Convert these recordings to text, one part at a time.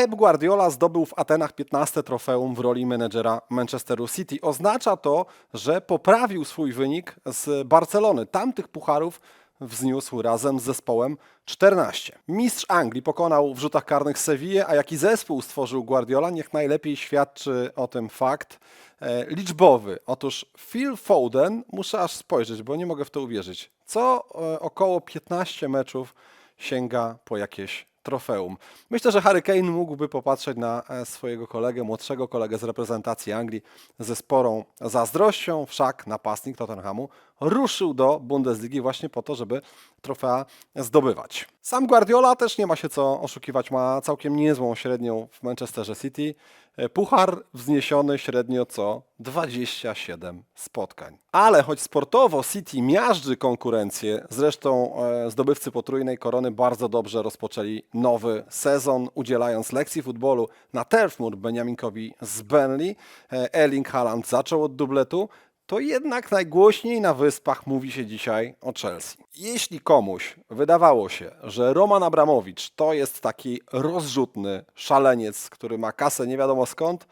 Pep Guardiola zdobył w Atenach 15 trofeum w roli menedżera Manchesteru City. Oznacza to, że poprawił swój wynik z Barcelony. Tamtych pucharów wzniósł razem z zespołem 14. Mistrz Anglii pokonał w rzutach karnych Sewillę, a jaki zespół stworzył Guardiola, niech najlepiej świadczy o tym fakt e, liczbowy. Otóż Phil Foden, muszę aż spojrzeć, bo nie mogę w to uwierzyć, co e, około 15 meczów sięga po jakieś trofeum. Myślę, że Harry Kane mógłby popatrzeć na e, swojego kolegę, młodszego kolegę z reprezentacji Anglii ze sporą zazdrością, wszak napastnik Tottenhamu ruszył do Bundesligi właśnie po to, żeby trofea zdobywać. Sam Guardiola też nie ma się co oszukiwać, ma całkiem niezłą średnią w Manchesterze City. E, Puchar wzniesiony średnio co 27 spotkań. Ale choć sportowo City miażdży konkurencję, zresztą e, zdobywcy potrójnej korony bardzo dobrze rozpoczęli nowy sezon, udzielając lekcji futbolu na Turf Moor Beniaminkowi z Burnley. E, Erling Haaland zaczął od dubletu, to jednak najgłośniej na wyspach mówi się dzisiaj o Chelsea. Jeśli komuś wydawało się, że Roman Abramowicz to jest taki rozrzutny szaleniec, który ma kasę nie wiadomo skąd,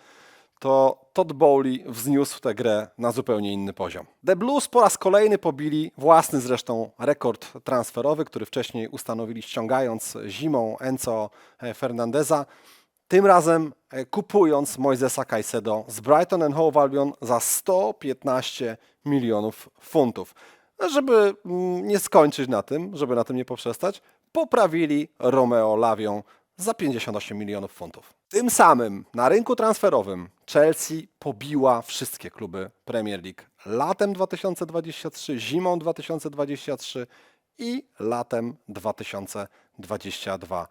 to Todd Bowley wzniósł tę grę na zupełnie inny poziom. The Blues po raz kolejny pobili własny zresztą rekord transferowy, który wcześniej ustanowili ściągając zimą Enzo Fernandeza. Tym razem e, kupując Moisesa Caicedo z Brighton and Hove Albion za 115 milionów funtów. No, Żeby mm, nie skończyć na tym, żeby na tym nie poprzestać, poprawili Romeo Lawią za 58 milionów funtów. Tym samym na rynku transferowym Chelsea pobiła wszystkie kluby Premier League latem 2023, zimą 2023 i latem 2022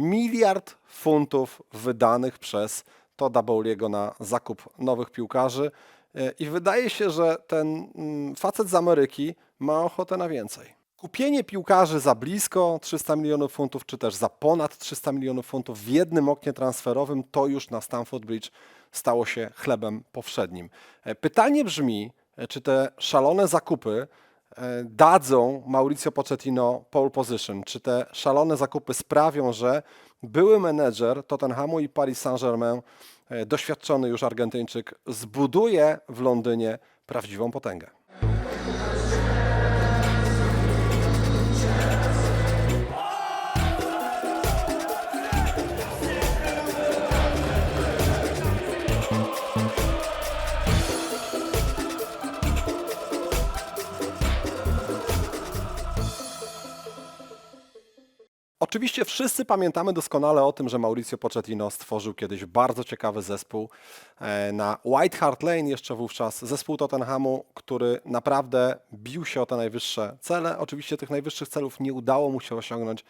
miliard funtów wydanych przez Toda Bowliego na zakup nowych piłkarzy E, i wydaje się, że ten mm, facet z Ameryki ma ochotę na więcej. Kupienie piłkarzy za blisko 300 milionów funtów, czy też za ponad 300 milionów funtów w jednym oknie transferowym, to już na Stamford Bridge stało się chlebem powszednim. E, Pytanie brzmi, e, czy te szalone zakupy dadzą Mauricio Pochettino pole position? Czy te szalone zakupy sprawią, że były menedżer Tottenhamu i Paris Saint-Germain, e, doświadczony już Argentyńczyk, zbuduje w Londynie prawdziwą potęgę? Oczywiście wszyscy pamiętamy doskonale o tym, że Mauricio Pochettino stworzył kiedyś bardzo ciekawy zespół e, na White Hart Lane jeszcze wówczas, zespół Tottenhamu, który naprawdę bił się o te najwyższe cele. Oczywiście tych najwyższych celów nie udało mu się osiągnąć,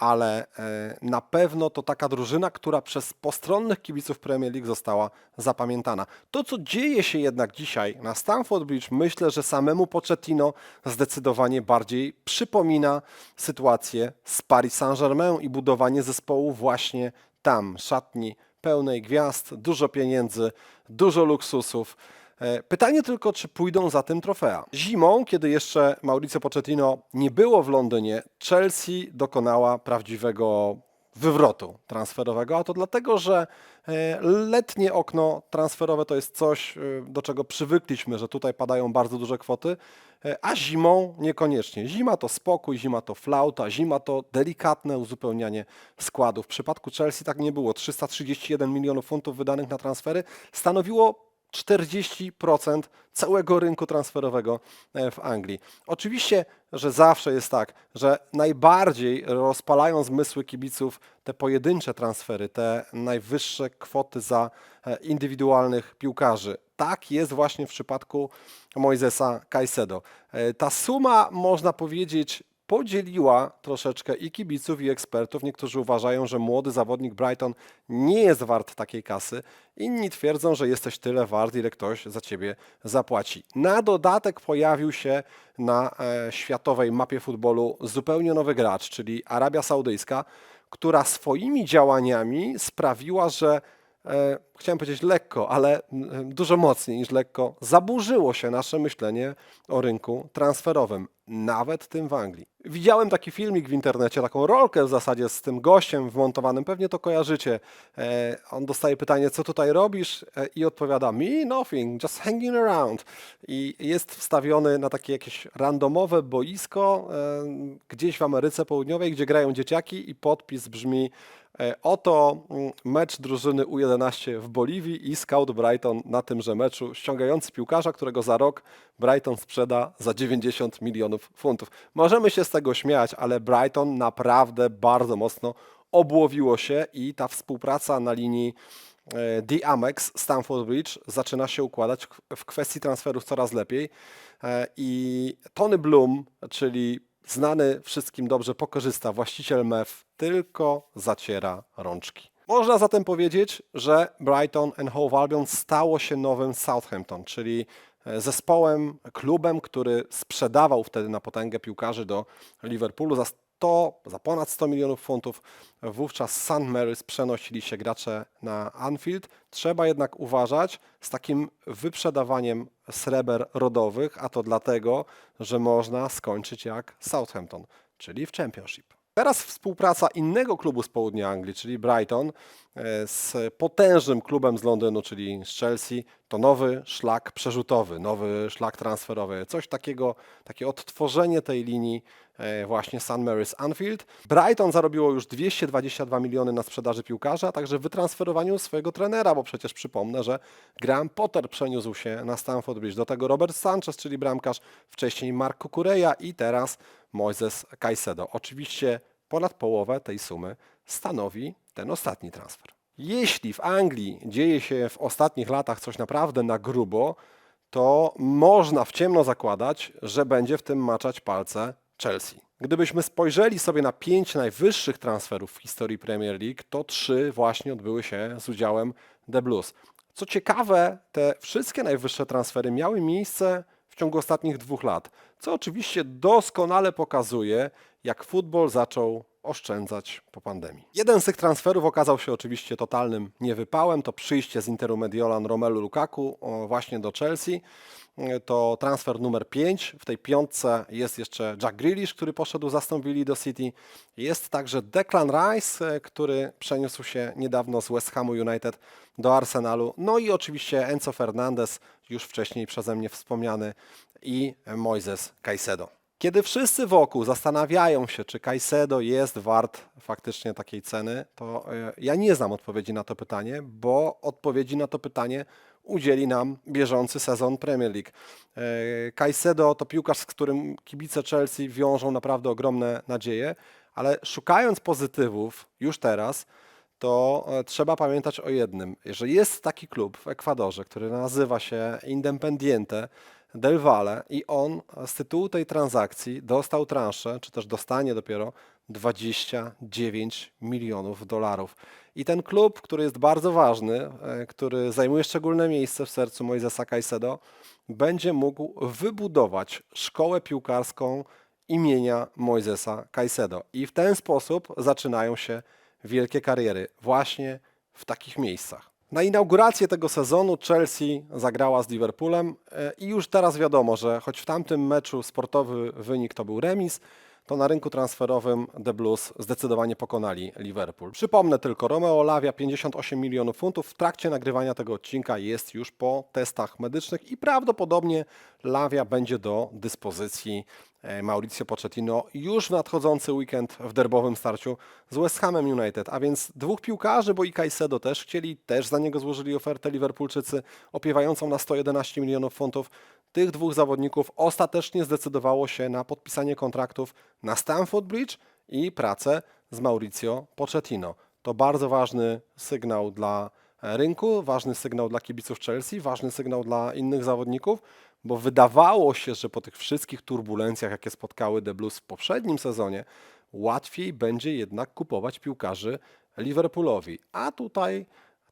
ale e, na pewno to taka drużyna, która przez postronnych kibiców Premier League została zapamiętana. To, co dzieje się jednak dzisiaj na Stamford Bridge, myślę, że samemu Pochettino zdecydowanie bardziej przypomina sytuację z Paris Saint-Germain i budowanie zespołu właśnie tam, szatni pełnej gwiazd, dużo pieniędzy, dużo luksusów. E, Pytanie tylko, czy pójdą za tym trofea. Zimą, kiedy jeszcze Mauricio Pochettino nie było w Londynie, Chelsea dokonała prawdziwego wywrotu transferowego, a to dlatego, że e, letnie okno transferowe to jest coś, e, do czego przywykliśmy, że tutaj padają bardzo duże kwoty, a zimą niekoniecznie. Zima to spokój, zima to flauta, zima to delikatne uzupełnianie składu. W przypadku Chelsea tak nie było. 331 milionów funtów wydanych na transfery stanowiło 40% całego rynku transferowego e, w Anglii. Oczywiście, że zawsze jest tak, że najbardziej rozpalają zmysły kibiców te pojedyncze transfery, te najwyższe kwoty za e, indywidualnych piłkarzy. Tak jest właśnie w przypadku Moisesa Caicedo. E, Ta suma, można powiedzieć, podzieliła troszeczkę i kibiców, i ekspertów. Niektórzy uważają, że młody zawodnik Brighton nie jest wart takiej kasy. Inni twierdzą, że jesteś tyle wart, ile ktoś za ciebie zapłaci. Na dodatek pojawił się na e, światowej mapie futbolu zupełnie nowy gracz, czyli Arabia Saudyjska, która swoimi działaniami sprawiła, że e, chciałem powiedzieć lekko, ale dużo mocniej niż lekko, zaburzyło się nasze myślenie o rynku transferowym, nawet tym w Anglii. Widziałem taki filmik w internecie, taką rolkę w zasadzie z tym gościem wmontowanym, pewnie to kojarzycie. E, on dostaje pytanie, co tutaj robisz? E, I odpowiada, me nothing, just hanging around. I jest wstawiony na takie jakieś randomowe boisko e, gdzieś w Ameryce Południowej, gdzie grają dzieciaki i podpis brzmi Oto mm, mecz drużyny U11 w Boliwii i scout Brighton na tymże meczu, ściągający piłkarza, którego za rok Brighton sprzeda za 90 milionów funtów. Możemy się z tego śmiać, ale Brighton naprawdę bardzo mocno obłowiło się i ta współpraca na linii e, The Amex Stamford Bridge zaczyna się układać w kwestii transferów coraz lepiej. E, I Tony Bloom, czyli znany wszystkim dobrze pokorzysta właściciel MEF, tylko zaciera rączki. Można zatem powiedzieć, że Brighton and Hove Albion stało się nowym Southampton, czyli e, zespołem, klubem, który sprzedawał wtedy na potęgę piłkarzy do Liverpoolu za 100, za ponad 100 milionów funtów. Wówczas St. Mary's przenosili się gracze na Anfield. Trzeba jednak uważać z takim wyprzedawaniem sreber rodowych, a to dlatego, że można skończyć jak Southampton, czyli w Championship. Teraz współpraca innego klubu z południa Anglii, czyli Brighton, e, z potężnym klubem z Londynu, czyli z Chelsea, to nowy szlak przerzutowy, nowy szlak transferowy. Coś takiego, takie odtworzenie tej linii e, właśnie St. Mary's Anfield. Brighton zarobiło już 222 miliony na sprzedaży piłkarza, a także wytransferowaniu swojego trenera, bo przecież przypomnę, że Graham Potter przeniósł się na Stamford Bridge. Do tego Robert Sanchez, czyli bramkarz, wcześniej Mark Kukureya i teraz Moises Caicedo. Oczywiście ponad połowę tej sumy stanowi ten ostatni transfer. Jeśli w Anglii dzieje się w ostatnich latach coś naprawdę na grubo, to można w ciemno zakładać, że będzie w tym maczać palce Chelsea. Gdybyśmy spojrzeli sobie na pięć najwyższych transferów w historii Premier League, to trzy właśnie odbyły się z udziałem The Blues. Co ciekawe, te wszystkie najwyższe transfery miały miejsce ciągu ostatnich dwóch lat, co oczywiście doskonale pokazuje, jak futbol zaczął oszczędzać po pandemii. Jeden z tych transferów okazał się oczywiście totalnym niewypałem. To przyjście z Interu Mediolan Romelu Lukaku właśnie do Chelsea. To transfer numer 5. W tej piątce jest jeszcze Jack Grealish, który poszedł z Aston Villa do City. Jest także Declan Rice, e, który przeniósł się niedawno z West Hamu United do Arsenalu. No i oczywiście Enzo Fernandez, już wcześniej przeze mnie wspomniany, i Moises Caicedo. Kiedy wszyscy wokół zastanawiają się, czy Caicedo jest wart faktycznie takiej ceny, to e, ja nie znam odpowiedzi na to pytanie, bo odpowiedzi na to pytanie udzieli nam bieżący sezon Premier League. E, Caicedo to piłkarz, z którym kibice Chelsea wiążą naprawdę ogromne nadzieje, ale szukając pozytywów już teraz, to e, trzeba pamiętać o jednym, że jest taki klub w Ekwadorze, który nazywa się Independiente, Del Valle i on z tytułu tej transakcji dostał transzę, czy też dostanie dopiero 29 milionów dolarów. I ten klub, który jest bardzo ważny, e, który zajmuje szczególne miejsce w sercu Moisesa Caicedo, będzie mógł wybudować szkołę piłkarską imienia Moisesa Caicedo. I w ten sposób zaczynają się wielkie kariery właśnie w takich miejscach. Na inaugurację tego sezonu Chelsea zagrała z Liverpoolem e, i już teraz wiadomo, że choć w tamtym meczu sportowy wynik to był remis, to na rynku transferowym The Blues zdecydowanie pokonali Liverpool. Przypomnę tylko, Romeo Lavia 58 milionów funtów. W trakcie nagrywania tego odcinka jest już po testach medycznych i prawdopodobnie Lavia będzie do dyspozycji Mauricio Pochettino już w nadchodzący weekend w derbowym starciu z West Hamem United. A więc dwóch piłkarzy, bo i Caicedo też chcieli, też za niego złożyli ofertę Liverpoolczycy opiewającą na 111 milionów funtów tych dwóch zawodników ostatecznie zdecydowało się na podpisanie kontraktów na Stamford Bridge i pracę z Mauricio Pochettino. To bardzo ważny sygnał dla rynku, ważny sygnał dla kibiców Chelsea, ważny sygnał dla innych zawodników, bo wydawało się, że po tych wszystkich turbulencjach, jakie spotkały The Blues w poprzednim sezonie, łatwiej będzie jednak kupować piłkarzy Liverpoolowi. A tutaj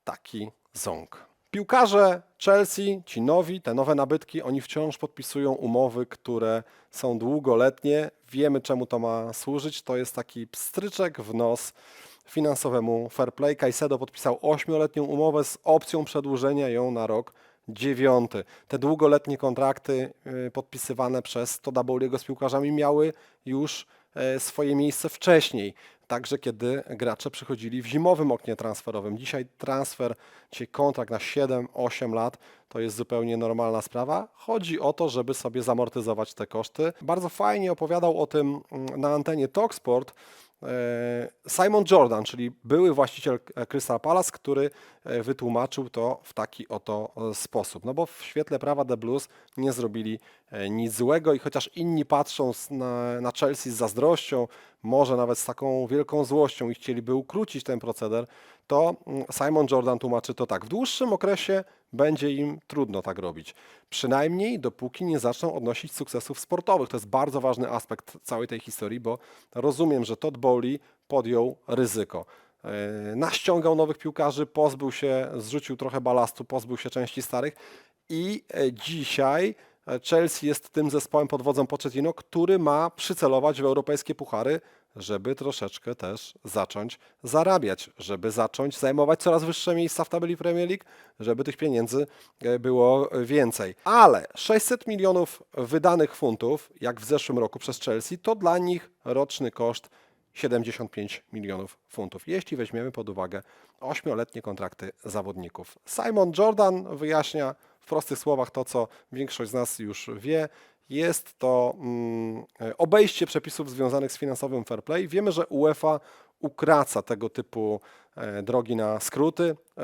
taki ząg. Piłkarze Chelsea, ci nowi, te nowe nabytki, oni wciąż podpisują umowy, które są długoletnie. Wiemy, czemu to ma służyć. To jest taki pstryczek w nos finansowemu fair play. Podpisał 8-letnią umowę z opcją przedłużenia ją na rok dziewiąty. Te długoletnie kontrakty y, podpisywane przez Toda Bowley'ego z piłkarzami miały już e, swoje miejsce wcześniej. Także kiedy gracze przychodzili w zimowym oknie transferowym. Dzisiaj transfer, dzisiaj kontrakt na 7-8 lat to jest zupełnie normalna sprawa. Chodzi o to, żeby sobie zamortyzować te koszty. Bardzo fajnie opowiadał o tym mm, na antenie Talksport Simon Jordan, czyli były właściciel e, Crystal Palace, który e, wytłumaczył to w taki oto e, sposób. No bo w świetle prawa The Blues nie zrobili e, nic złego i chociaż inni patrzą na, na Chelsea z zazdrością, może nawet z taką wielką złością i chcieliby ukrócić ten proceder, to mm, Simon Jordan tłumaczy to tak. W dłuższym okresie będzie im trudno tak robić. Przynajmniej dopóki nie zaczną odnosić sukcesów sportowych. To jest bardzo ważny aspekt całej tej historii, bo rozumiem, że Todd Bowley podjął ryzyko. E, Naściągał nowych piłkarzy, pozbył się, zrzucił trochę balastu, pozbył się części starych i e, dzisiaj e, Chelsea jest tym zespołem pod wodzą Pochettino, który ma przycelować w europejskie puchary, żeby troszeczkę też zacząć zarabiać, żeby zacząć zajmować coraz wyższe miejsca w tabeli Premier League, żeby tych pieniędzy e, było więcej. Ale 600 milionów wydanych funtów, jak w zeszłym roku przez Chelsea, to dla nich roczny koszt 75 milionów funtów, jeśli weźmiemy pod uwagę 8-letnie kontrakty zawodników. Simon Jordan wyjaśnia w prostych słowach to, co większość z nas już wie. Jest to mm, obejście przepisów związanych z finansowym fair play. Wiemy, że UEFA ukraca tego typu e, drogi na skróty. E,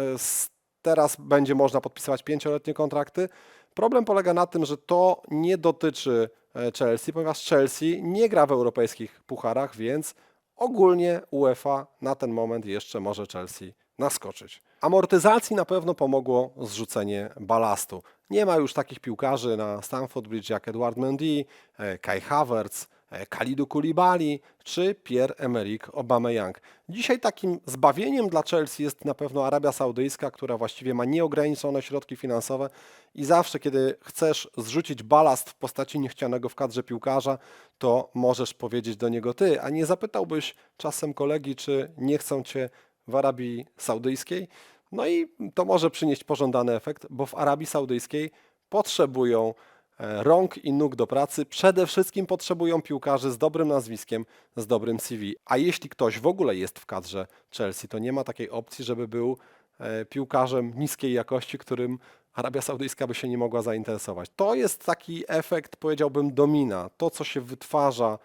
Teraz będzie można podpisywać pięcioletnie kontrakty. Problem polega na tym, że to nie dotyczy e, Chelsea, ponieważ Chelsea nie gra w europejskich pucharach, więc ogólnie UEFA na ten moment jeszcze może Chelsea naskoczyć. Amortyzacji na pewno pomogło zrzucenie balastu. Nie ma już takich piłkarzy na Stamford Bridge jak Edward Mendy, e, Kai Havertz, e, Khalidou Koulibaly czy Pierre-Emerick Aubameyang. Dzisiaj takim zbawieniem dla Chelsea jest na pewno Arabia Saudyjska, która właściwie ma nieograniczone środki finansowe i zawsze, kiedy chcesz zrzucić balast w postaci niechcianego w kadrze piłkarza, to możesz powiedzieć do niego ty, a nie zapytałbyś czasem kolegi, czy nie chcą cię w Arabii Saudyjskiej. No i to może przynieść pożądany efekt, bo w Arabii Saudyjskiej potrzebują e, rąk i nóg do pracy. Przede wszystkim potrzebują piłkarzy z dobrym nazwiskiem, z dobrym CV. A jeśli ktoś w ogóle jest w kadrze Chelsea, to nie ma takiej opcji, żeby był e, piłkarzem niskiej jakości, którym Arabia Saudyjska by się nie mogła zainteresować. To jest taki efekt, powiedziałbym, domina. To, co się wytwarza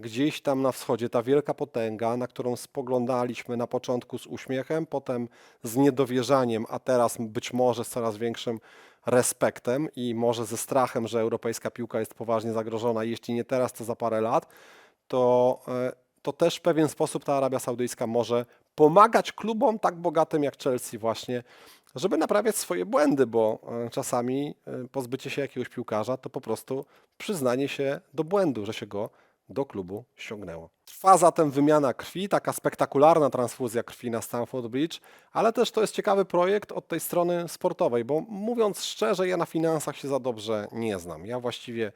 gdzieś tam na wschodzie, ta wielka potęga, na którą spoglądaliśmy na początku z uśmiechem, potem z niedowierzaniem, a teraz być może z coraz większym respektem i może ze strachem, że europejska piłka jest poważnie zagrożona, jeśli nie teraz, to za parę lat, to, e, to też w pewien sposób ta Arabia Saudyjska może pomagać klubom tak bogatym jak Chelsea właśnie, żeby naprawiać swoje błędy, bo e, czasami e, pozbycie się jakiegoś piłkarza to po prostu przyznanie się do błędu, że się go do klubu ściągnęło. Trwa zatem wymiana krwi, taka spektakularna transfuzja krwi na Stamford Bridge, ale też to jest ciekawy projekt od tej strony sportowej, bo mówiąc szczerze, ja na finansach się za dobrze nie znam. Ja właściwie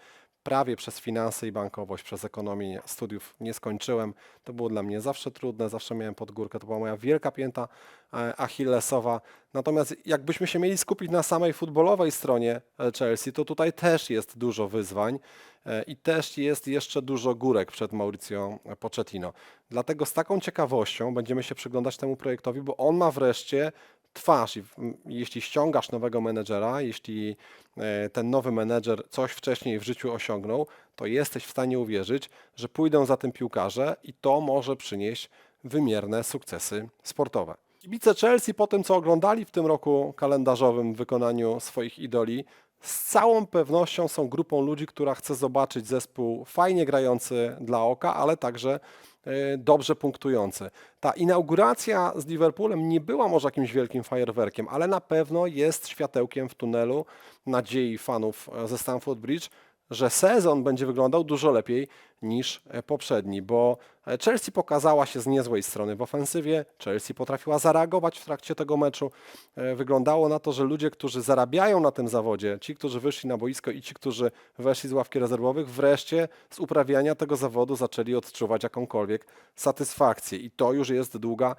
prawie przez finanse i bankowość, przez ekonomię studiów nie skończyłem. To było dla mnie zawsze trudne, zawsze miałem pod górkę, to była moja wielka pięta e, achillesowa. Natomiast jakbyśmy się mieli skupić na samej futbolowej stronie e, Chelsea, to tutaj też jest dużo wyzwań e, i też jest jeszcze dużo górek przed Mauricio Pochettino. Dlatego z taką ciekawością będziemy się przyglądać temu projektowi, bo on ma wreszcie twarz. Jeśli ściągasz nowego menedżera, jeśli e, ten nowy menedżer coś wcześniej w życiu osiągnął, to jesteś w stanie uwierzyć, że pójdą za tym piłkarze i to może przynieść wymierne sukcesy sportowe. Kibice Chelsea po tym, co oglądali w tym roku kalendarzowym w wykonaniu swoich idoli, z całą pewnością są grupą ludzi, która chce zobaczyć zespół fajnie grający dla oka, ale także e, dobrze punktujący. Ta inauguracja z Liverpoolem nie była może jakimś wielkim fajerwerkiem, ale na pewno jest światełkiem w tunelu nadziei fanów e, ze Stamford Bridge, że sezon będzie wyglądał dużo lepiej niż e, poprzedni, bo e, Chelsea pokazała się z niezłej strony w ofensywie, Chelsea potrafiła zareagować w trakcie tego meczu. E, Wyglądało na to, że ludzie, którzy zarabiają na tym zawodzie, ci, którzy wyszli na boisko i ci, którzy weszli z ławki rezerwowych, wreszcie z uprawiania tego zawodu zaczęli odczuwać jakąkolwiek satysfakcję. I to już jest długa,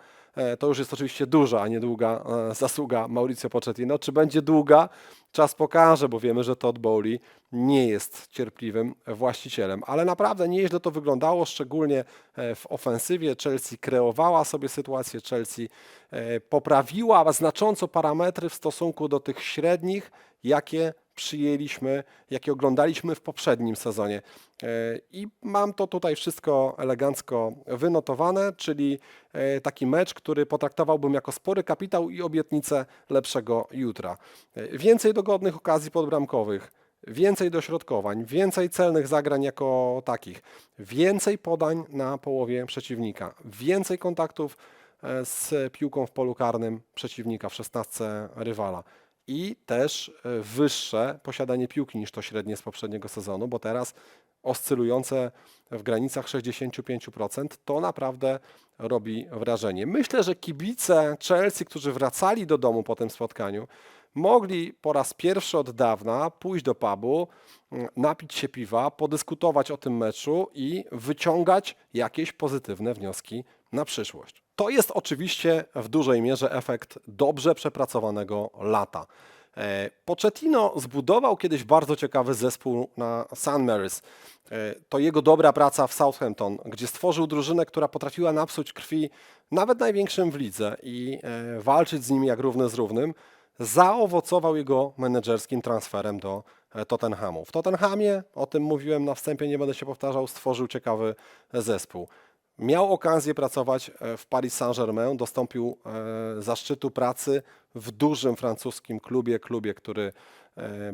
to już jest oczywiście duża, a nie długa zasługa Mauricio Pochettino. Czy będzie długa? Czas pokaże, bo wiemy, że Todd Bowley nie jest cierpliwym właścicielem, ale naprawdę nie nieźle to wyglądało, szczególnie e, w ofensywie. Chelsea kreowała sobie sytuację, Chelsea e, poprawiła znacząco parametry w stosunku do tych średnich, jakie przyjęliśmy, jakie oglądaliśmy w poprzednim sezonie. E, I mam to tutaj wszystko elegancko wynotowane, czyli taki mecz, który potraktowałbym jako spory kapitał i obietnicę lepszego jutra. Więcej dogodnych okazji podbramkowych, więcej dośrodkowań, więcej celnych zagrań jako takich, więcej podań na połowie przeciwnika, więcej kontaktów e, z piłką w polu karnym przeciwnika w 16 rywala i też e, wyższe posiadanie piłki niż to średnie z poprzedniego sezonu, bo teraz oscylujące w granicach 65% to naprawdę robi wrażenie. Myślę, że kibice Chelsea, którzy wracali do domu po tym spotkaniu, mogli po raz pierwszy od dawna pójść do pubu, mm, napić się piwa, podyskutować o tym meczu i wyciągać jakieś pozytywne wnioski na przyszłość. To jest oczywiście w dużej mierze efekt dobrze przepracowanego lata. E, Pochettino zbudował kiedyś bardzo ciekawy zespół na St. Mary's. E, To jego dobra praca w Southampton, gdzie stworzył drużynę, która potrafiła napsuć krwi nawet największym w lidze i e, walczyć z nimi jak równy z równym, zaowocował jego menedżerskim transferem do e, Tottenhamu. W Tottenhamie, o tym mówiłem na wstępie, nie będę się powtarzał, stworzył ciekawy zespół. Miał okazję pracować e, w Paris Saint-Germain, dostąpił e, zaszczytu pracy w dużym francuskim klubie, klubie, który e,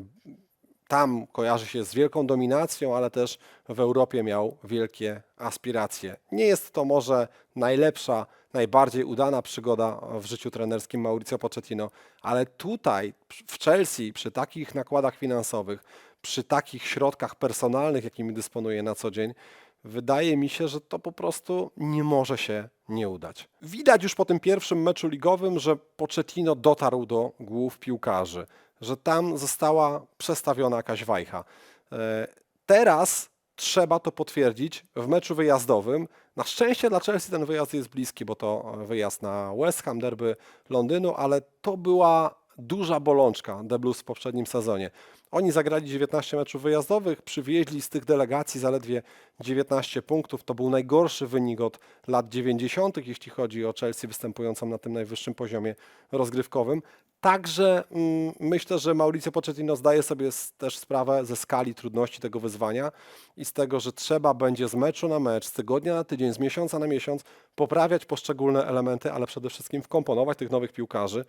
tam kojarzy się z wielką dominacją, ale też w Europie miał wielkie aspiracje. Nie jest to może najlepsza, najbardziej udana przygoda w życiu trenerskim Mauricio Pochettino, ale tutaj w Chelsea przy takich nakładach finansowych, przy takich środkach personalnych, jakimi dysponuje na co dzień, wydaje mi się, że to po prostu nie może się nie udać. Widać już po tym pierwszym meczu ligowym, że Pochettino dotarł do głów piłkarzy, że tam została przestawiona jakaś wajcha. E, Teraz trzeba to potwierdzić w meczu wyjazdowym. Na szczęście dla Chelsea ten wyjazd jest bliski, bo to wyjazd na West Ham, derby Londynu, ale to była duża bolączka The Blues w poprzednim sezonie. Oni zagrali 19 meczów wyjazdowych, przywieźli z tych delegacji zaledwie 19 punktów. To był najgorszy wynik od lat 90., jeśli chodzi o Chelsea występującą na tym najwyższym poziomie rozgrywkowym. Także mm, myślę, że Mauricio Pochettino zdaje sobie też sprawę ze skali trudności tego wyzwania i z tego, że trzeba będzie z meczu na mecz, z tygodnia na tydzień, z miesiąca na miesiąc poprawiać poszczególne elementy, ale przede wszystkim wkomponować tych nowych piłkarzy,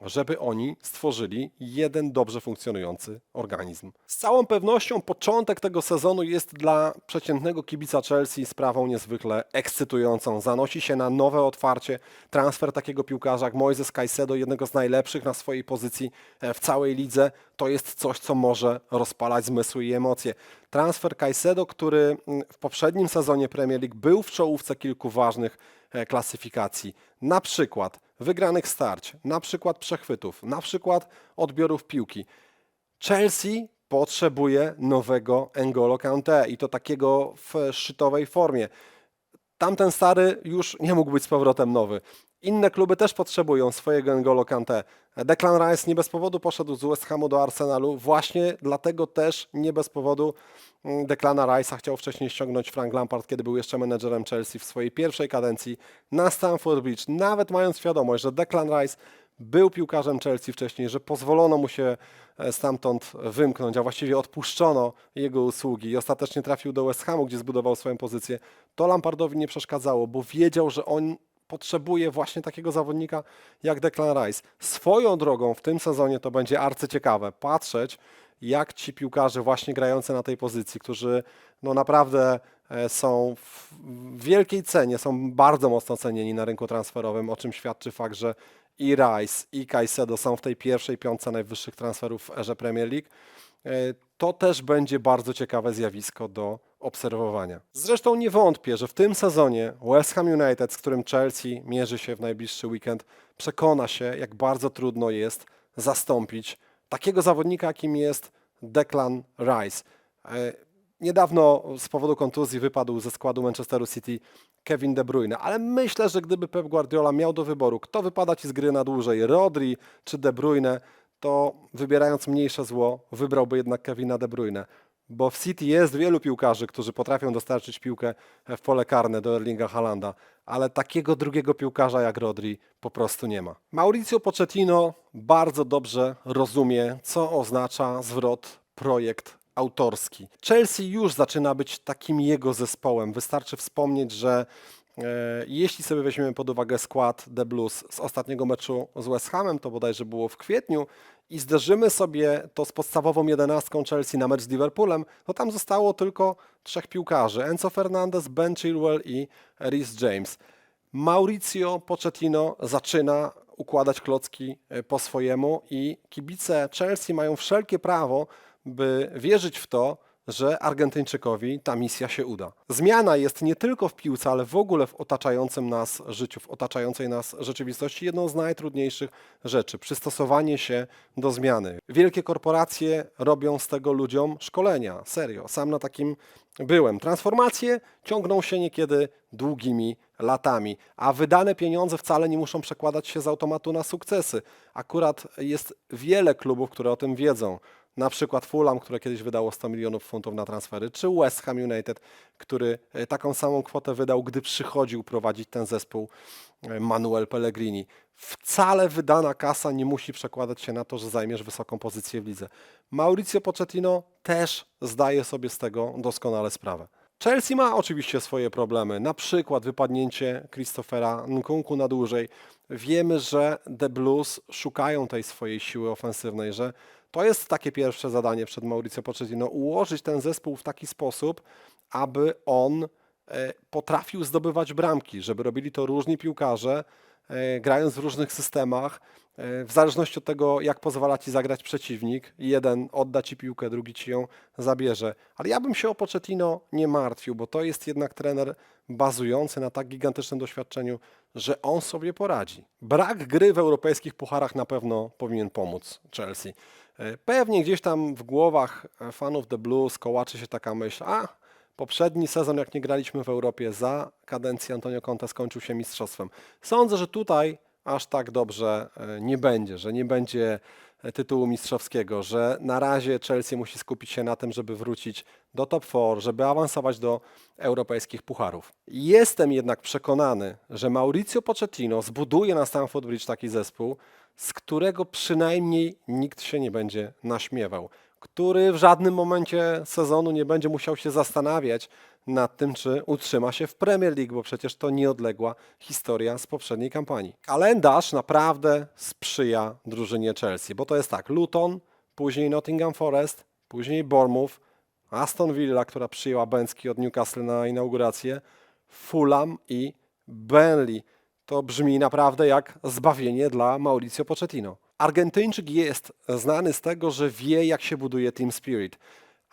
żeby oni stworzyli jeden dobrze funkcjonujący organizm. Z całą pewnością początek tego sezonu jest dla przeciętnego kibica Chelsea sprawą niezwykle ekscytującą. Zanosi się na nowe otwarcie transfer takiego piłkarza jak Moises Caicedo, jednego z najlepszych na swojej pozycji e, w całej lidze. To jest coś, co może rozpalać zmysły i emocje. Transfer Caicedo, który mm, w poprzednim sezonie Premier League był w czołówce kilku ważnych e, klasyfikacji. Na przykład wygranych starć, na przykład przechwytów, na przykład odbiorów piłki. Chelsea potrzebuje nowego N'Golo Kante i to takiego w szczytowej formie. Tamten stary już nie mógł być z powrotem nowy. Inne kluby też potrzebują swojego N'Golo Kante. Declan Rice nie bez powodu poszedł z West Hamu do Arsenalu. Właśnie dlatego też nie bez powodu mm, Declana Rice'a chciał wcześniej ściągnąć Frank Lampard, kiedy był jeszcze menedżerem Chelsea w swojej pierwszej kadencji na Stamford Bridge. Nawet mając świadomość, że Declan Rice był piłkarzem Chelsea wcześniej, że pozwolono mu się e, stamtąd wymknąć, a właściwie odpuszczono jego usługi i ostatecznie trafił do West Hamu, gdzie zbudował swoją pozycję, to Lampardowi nie przeszkadzało, bo wiedział, że on potrzebuje właśnie takiego zawodnika jak Declan Rice. Swoją drogą w tym sezonie to będzie arcyciekawe patrzeć, jak ci piłkarze właśnie grający na tej pozycji, którzy no naprawdę e, są w wielkiej cenie, są bardzo mocno cenieni na rynku transferowym, o czym świadczy fakt, że i Rice, i Caicedo są w tej pierwszej piątce najwyższych transferów w erze Premier League. E, To też będzie bardzo ciekawe zjawisko do obserwowania. Zresztą nie wątpię, że w tym sezonie West Ham United, z którym Chelsea mierzy się w najbliższy weekend, przekona się, jak bardzo trudno jest zastąpić takiego zawodnika, jakim jest Declan Rice. E, Niedawno z powodu kontuzji wypadł ze składu Manchesteru City Kevin De Bruyne, ale myślę, że gdyby Pep Guardiola miał do wyboru, kto wypada ci z gry na dłużej, Rodri czy De Bruyne, to wybierając mniejsze zło, wybrałby jednak Kevina De Bruyne. Bo w City jest wielu piłkarzy, którzy potrafią dostarczyć piłkę w pole karne do Erlinga Halanda, ale takiego drugiego piłkarza jak Rodri po prostu nie ma. Mauricio Pochettino bardzo dobrze rozumie, co oznacza zwrot projekt autorski. Chelsea już zaczyna być takim jego zespołem. Wystarczy wspomnieć, że e, jeśli sobie weźmiemy pod uwagę skład The Blues z ostatniego meczu z West Hamem, to bodajże było w kwietniu, i zderzymy sobie to z podstawową jedenastką Chelsea na mecz z Liverpoolem, to tam zostało tylko trzech piłkarzy. Enzo Fernandez, Ben Chilwell i Rhys James. Mauricio Pochettino zaczyna układać klocki e, po swojemu i kibice Chelsea mają wszelkie prawo, by wierzyć w to, że Argentyńczykowi ta misja się uda. Zmiana jest nie tylko w piłce, ale w ogóle w otaczającym nas życiu, w otaczającej nas rzeczywistości jedną z najtrudniejszych rzeczy. Przystosowanie się do zmiany. Wielkie korporacje robią z tego ludziom szkolenia. Serio. Sam na takim byłem. Transformacje ciągną się niekiedy długimi latami, a wydane pieniądze wcale nie muszą przekładać się z automatu na sukcesy. Akurat jest wiele klubów, które o tym wiedzą na przykład Fulham, które kiedyś wydało 100 milionów funtów na transfery, czy West Ham United, który e, taką samą kwotę wydał, gdy przychodził prowadzić ten zespół e, Manuel Pellegrini. Wcale wydana kasa nie musi przekładać się na to, że zajmiesz wysoką pozycję w lidze. Mauricio Pochettino też zdaje sobie z tego doskonale sprawę. Chelsea ma oczywiście swoje problemy, na przykład wypadnięcie Christophera Nkunku na dłużej. Wiemy, że The Blues szukają tej swojej siły ofensywnej, że to jest takie pierwsze zadanie przed Mauricio Pochettino, ułożyć ten zespół w taki sposób, aby on e, potrafił zdobywać bramki, żeby robili to różni piłkarze, e, grając w różnych systemach, e, w zależności od tego, jak pozwala ci zagrać przeciwnik. Jeden odda ci piłkę, drugi ci ją zabierze. Ale ja bym się o Pochettino nie martwił, bo to jest jednak trener bazujący na tak gigantycznym doświadczeniu, że on sobie poradzi. Brak gry w europejskich pucharach na pewno powinien pomóc Chelsea. E, Pewnie gdzieś tam w głowach e, fanów The Blues kołaczy się taka myśl, a poprzedni sezon jak nie graliśmy w Europie za kadencji Antonio Conte skończył się mistrzostwem. Sądzę, że tutaj aż tak dobrze e, nie będzie, że nie będzie tytułu mistrzowskiego, że na razie Chelsea musi skupić się na tym, żeby wrócić do top 4, żeby awansować do europejskich pucharów. Jestem jednak przekonany, że Mauricio Pochettino zbuduje na Stamford Bridge taki zespół, z którego przynajmniej nikt się nie będzie naśmiewał, który w żadnym momencie sezonu nie będzie musiał się zastanawiać nad tym, czy utrzyma się w Premier League, bo przecież to nieodległa historia z poprzedniej kampanii. Kalendarz naprawdę sprzyja drużynie Chelsea, bo to jest tak, Luton, później Nottingham Forest, później Bournemouth, Aston Villa, która przyjęła Bęcki od Newcastle na inaugurację, Fulham i Burnley. To brzmi naprawdę jak zbawienie dla Mauricio Pochettino. Argentyńczyk jest znany z tego, że wie jak się buduje team spirit.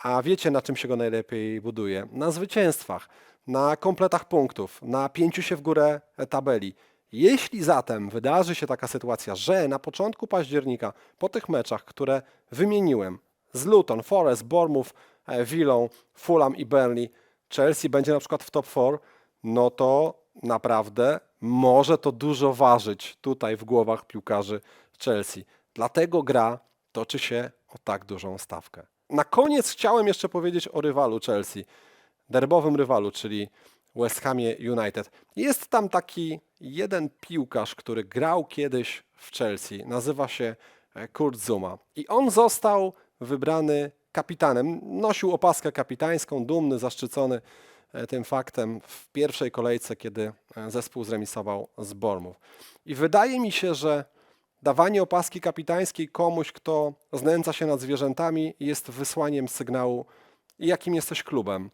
A wiecie na czym się go najlepiej buduje? Na zwycięstwach, na kompletach punktów, na pięciu się w górę tabeli. Jeśli zatem wydarzy się taka sytuacja, że na początku października, po tych meczach, które wymieniłem, z Luton, Forest, Bournemouth, e, Villą, Fulham i Burnley, Chelsea będzie na przykład w top 4, no to naprawdę może to dużo ważyć tutaj w głowach piłkarzy Chelsea. Dlatego gra toczy się o tak dużą stawkę. Na koniec chciałem jeszcze powiedzieć o rywalu Chelsea, derbowym rywalu, czyli West Hamie United. Jest tam taki jeden piłkarz, który grał kiedyś w Chelsea, nazywa się e, Kurt Zuma i on został wybrany kapitanem. Nosił opaskę kapitańską, dumny, zaszczycony e, tym faktem w pierwszej kolejce, kiedy e, zespół zremisował z Bournemouth. I wydaje mi się, że dawanie opaski kapitańskiej komuś, kto znęca się nad zwierzętami, jest wysłaniem sygnału, jakim jesteś klubem.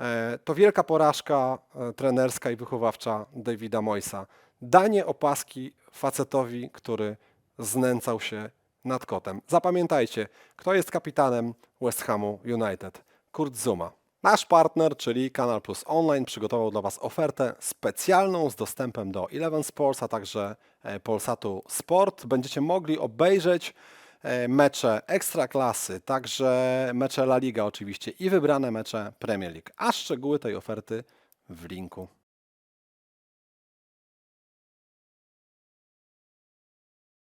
E, To wielka porażka e, trenerska i wychowawcza Davida Moysa. Danie opaski facetowi, który znęcał się nad kotem. Zapamiętajcie, kto jest kapitanem West Hamu United? Kurt Zuma. Nasz partner, czyli Kanal Plus Online, przygotował dla Was ofertę specjalną z dostępem do Eleven Sports, a także e, Polsatu Sport. Będziecie mogli obejrzeć e, mecze Ekstraklasy, także mecze La Liga oczywiście i wybrane mecze Premier League. A szczegóły tej oferty w linku.